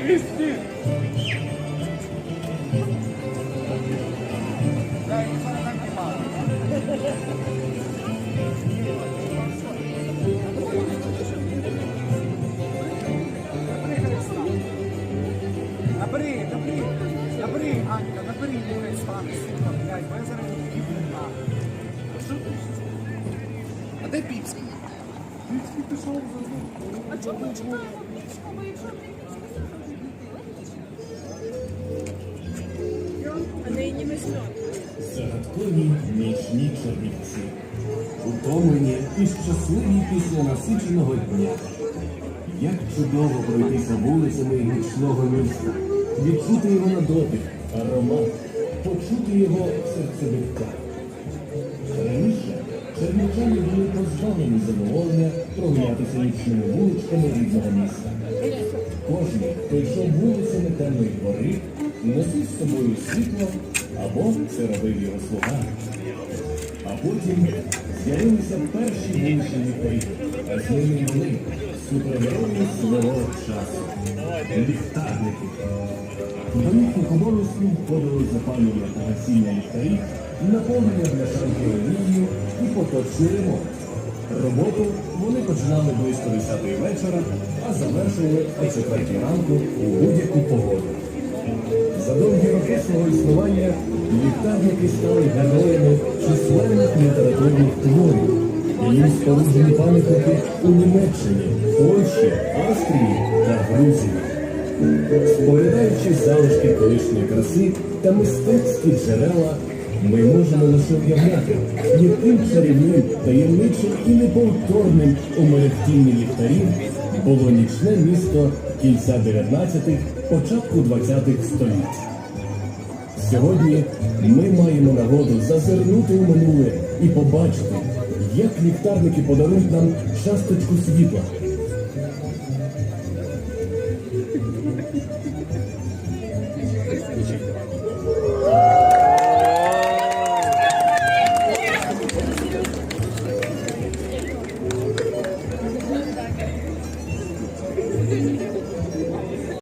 Набери, набери, набери, Анька, набери, нехай стане, сука, блядь, бо я зараз не ти? А де Піпський? Піпський пішов за А чому ми читаємо пічку, якщо А нині Загадкові нічні чернівці, утомлені і щасливі після насиченого дня. Як чудово пройтися вулицями нічного міста, відчути його на дотик, аромат, почути його серцебиття. Раніше чернівчани були позбавлені задоволення прогулятися нічними вуличками рідного міста. Кожен, хто йшов вулицями темної гори, носив з собою світло або це робив його слуга. А потім з'явилися перші вуличні ліхтарі, а з ними вони, супергерої свого часу. Ліхтарники. Їхніх обов'язків входили запалювання гасіння ліхтарів, наповнення бляшанки олією і поточний ремонт. Роботу вони починали близько 10 вечора, а завершували о 4 ранку у будь-яку погоду. За довгі роки свого існування ліхтарники стали героями численних літературних творів. Їм споруджені пам'ятники у Німеччині, Польщі, Австрії та Грузії. Споглядаючи залишки колишньої краси та мистецькі джерела, ми можемо лише уявляти, яким чарівним, таємничим і неповторним у мерехтінні ліхтарів було нічне місто кінця 19-х, початку 20-х століть. Сьогодні ми маємо нагоду зазирнути у минуле і побачити, як ліхтарники подарують нам часточку світла.